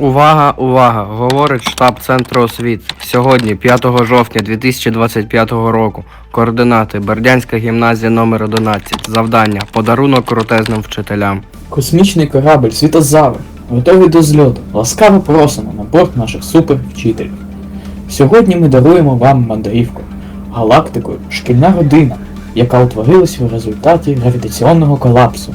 Увага, увага! Говорить штаб центру освіт. Сьогодні, 5 жовтня 2025 року. Координати Бердянська гімназія номер 11. Завдання. Подарунок крутезним вчителям. Космічний корабль Світозавр готовий до зльоту. Ласкаво просимо на борт наших супервчителів. Сьогодні ми даруємо вам мандрівку, галактикою шкільна родина, яка утворилась в результаті гравітаційного колапсу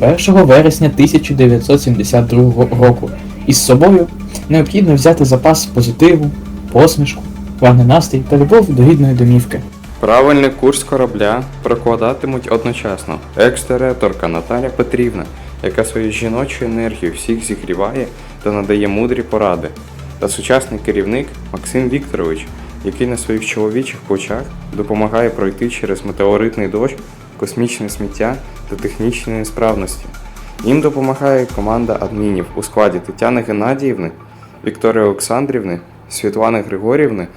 1 вересня 1972 року. Із собою необхідно взяти запас позитиву, посмішку, гарний настрій та любов до рідної домівки. Правильний курс корабля прокладатимуть одночасно екс-директорка Наталя Петрівна, яка своєю жіночою енергією всіх зігріває та надає мудрі поради, та сучасний керівник Максим Вікторович, який на своїх чоловічих плечах допомагає пройти через метеоритний дощ, космічне сміття та технічні несправності. Їм допомагає команда адмінів у складі Тетяни Геннадіївни, Вікторії Олександрівни, Світлани Григорівни,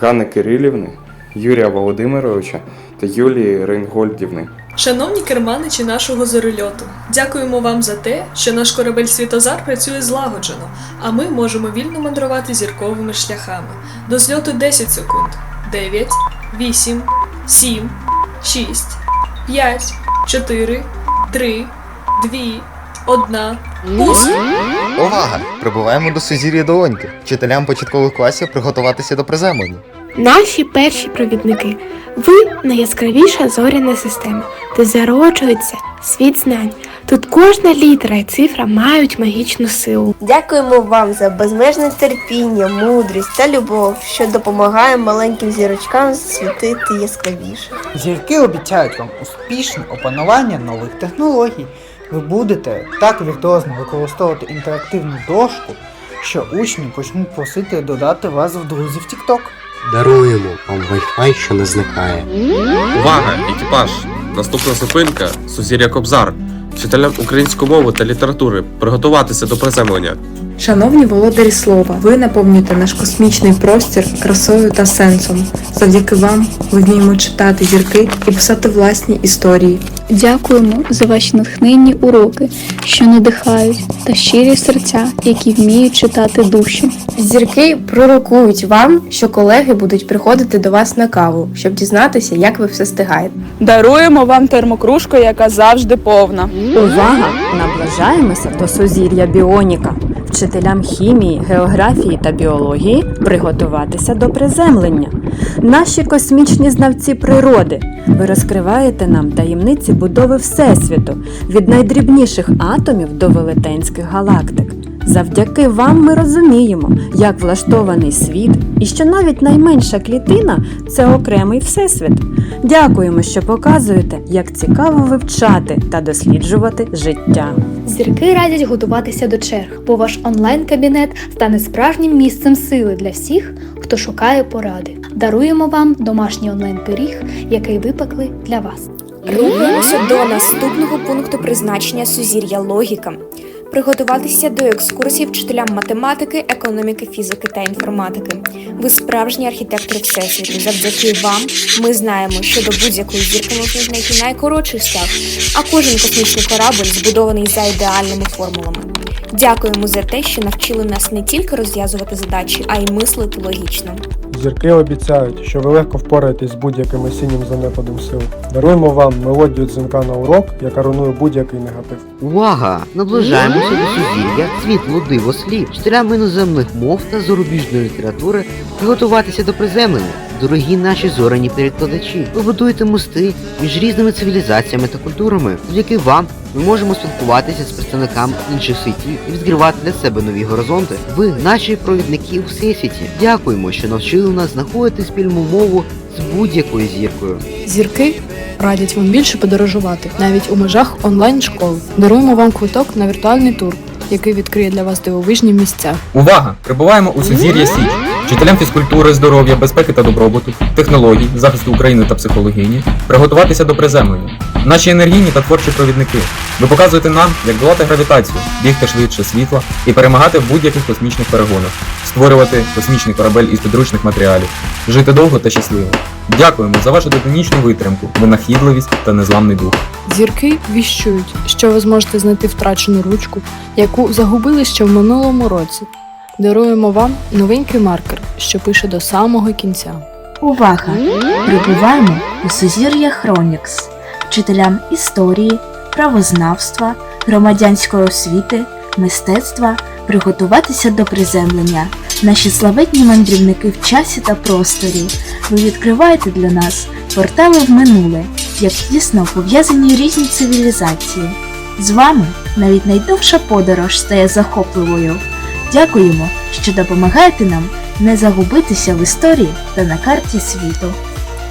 Ганни Кирилівни, Юрія Володимировича та Юлії Рейнгольдівни. Шановні керманичі нашого зорильоту, дякуємо вам за те, що наш корабель Світозар працює злагоджено, а ми можемо вільно мандрувати зірковими шляхами. До зльоту 10 секунд. 9, 8, 7, 6, 5, 4, 3, 2, 1. Пуск! Увага! Прибуваємо до сузір'я долоньки. Вчителям початкових класів приготуватися до приземлення. Наші перші провідники. Ви найяскравіша зоряна система, де зароджується світ знань. Тут кожна літера і цифра мають магічну силу. Дякуємо вам за безмежне терпіння, мудрість та любов, що допомагає маленьким зірочкам світити яскравіше. Зірки обіцяють вам успішне опанування нових технологій. Ви будете так віртуозно використовувати інтерактивну дошку, що учні почнуть просити додати вас в друзі в TikTok. Даруємо вам Wi-Fi, що не зникає. Увага, екіпаж! Наступна зупинка Сузір'я Кобзар. Вчителям української мови та літератури приготуватися до приземлення. Шановні володарі слова, ви наповнюєте наш космічний простір красою та сенсом. Завдяки вам ми вміємо читати зірки і писати власні історії. Дякуємо за ваші натхненні уроки, що надихають, та щирі серця, які вміють читати душі. Зірки пророкують вам, що колеги будуть приходити до вас на каву, щоб дізнатися, як ви все стигаєте. Даруємо вам термокружку, яка завжди повна. Увага! Наближаємося до сузір'я Біоніка. Вчителям хімії, географії та біології приготуватися до приземлення. Наші космічні знавці природи. Ви розкриваєте нам таємниці будови Всесвіту від найдрібніших атомів до велетенських галактик. Завдяки вам ми розуміємо, як влаштований світ, і що навіть найменша клітина це окремий всесвіт. Дякуємо, що показуєте, як цікаво вивчати та досліджувати життя. Зірки радять готуватися до черг, бо ваш онлайн-кабінет стане справжнім місцем сили для всіх, хто шукає поради. Даруємо вам домашній онлайн-пиріг, який випекли для вас. Рухаємося до наступного пункту призначення сузір'я логіка. Приготуватися до екскурсій вчителям математики, економіки, фізики та інформатики. Ви справжні архітектори всесвіту. Завдяки вам ми знаємо, що до будь-якої зірки можна знайти найкоротший шлях, а кожен космічний корабль збудований за ідеальними формулами. Дякуємо за те, що навчили нас не тільки розв'язувати задачі, а й мислити логічно. Зірки обіцяють, що ви легко впораєтесь з будь-яким осіннім занепадом сил. Даруємо вам мелодію дзвінка на урок, яка руйнує будь-який негатив. Увага! Наближаємося до сузір'я, світло, диво слів, вчителям іноземних мов та зарубіжної літератури приготуватися до приземлення. Дорогі наші зоряні перекладачі, ви будуєте мости між різними цивілізаціями та культурами. Завдяки вам ми можемо спілкуватися з представниками інших світів і відкривати для себе нові горизонти. Ви наші провідники у всесвіті. Дякуємо, що навчили нас знаходити спільну мову з будь-якою зіркою. Зірки радять вам більше подорожувати, навіть у межах онлайн-школи. Даруємо вам квиток на віртуальний тур, який відкриє для вас дивовижні місця. Увага! Прибуваємо у сузір'я Січ. Вчителям фізкультури, здоров'я, безпеки та добробуту, технологій, захисту України та психологині, приготуватися до приземлення. Наші енергійні та творчі провідники. Ви показуєте нам, як долати гравітацію, бігти швидше світла і перемагати в будь-яких космічних перегонах, створювати космічний корабель із підручних матеріалів, жити довго та щасливо. Дякуємо за вашу титанічну витримку, винахідливість та незламний дух. Зірки віщують, що ви зможете знайти втрачену ручку, яку загубили ще в минулому році. Даруємо вам новенький маркер, що пише до самого кінця. Увага! Прибуваємо у сузір'я Хронікс, вчителям історії, правознавства, громадянської освіти, мистецтва приготуватися до приземлення. Наші славетні мандрівники в часі та просторі. Ви відкриваєте для нас портали в минуле, як тісно пов'язані різні цивілізації. З вами навіть найдовша подорож стає захопливою. Дякуємо, що допомагаєте нам не загубитися в історії та на карті світу.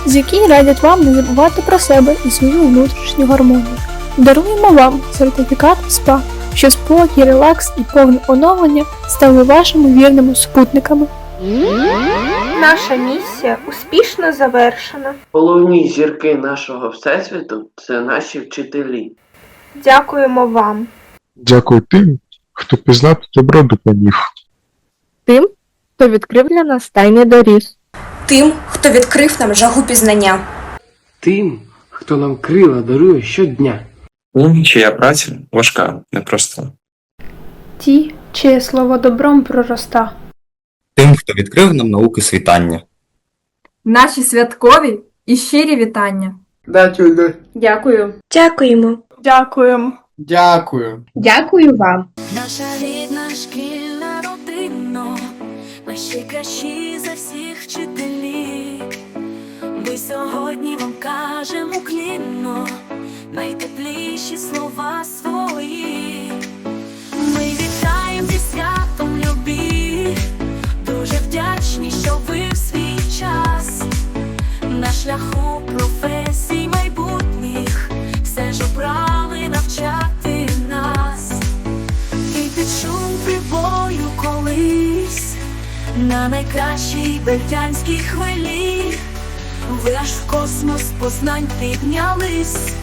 з які радять вам не забувати про себе і свою внутрішню гармонію. Даруємо вам сертифікат СПА, що спокій, релакс і повне оновлення стали вашими вірними супутниками. Наша місія успішно завершена. Головні зірки нашого всесвіту це наші вчителі. Дякуємо вам. Дякую тим, хто пізнати добро допоміг. Тим, хто відкрив для нас тайний доріг. Тим, хто відкрив нам жагу пізнання. Тим, хто нам крила дарує щодня. Тим, чия праця важка, непроста. Ті, чиє слово добром пророста. Тим, хто відкрив нам науки світання. Наші святкові і щирі вітання. Дякую. Дякую. Дякуємо. Дякуємо. Дякую. Дякую вам. Наша рідна шкільна родина, наші кращі за всіх вчителів. Ми сьогодні вам кажемо клінно, найтепліші слова свої. Ми вітаємо зі святом любі, дуже вдячні, що ви в свій час на шляху на найкращій бердянській хвилі. Ви аж в космос познань піднялись,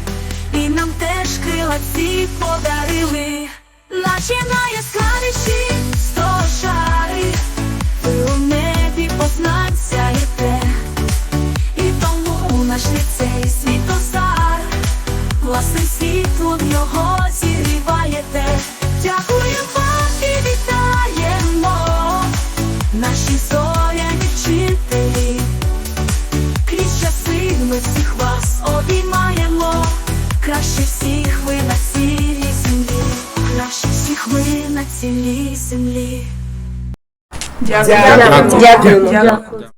і нам теж крила ці подарили, наче найяскравіші цілій землі. Дякую. Дякую. Дякую.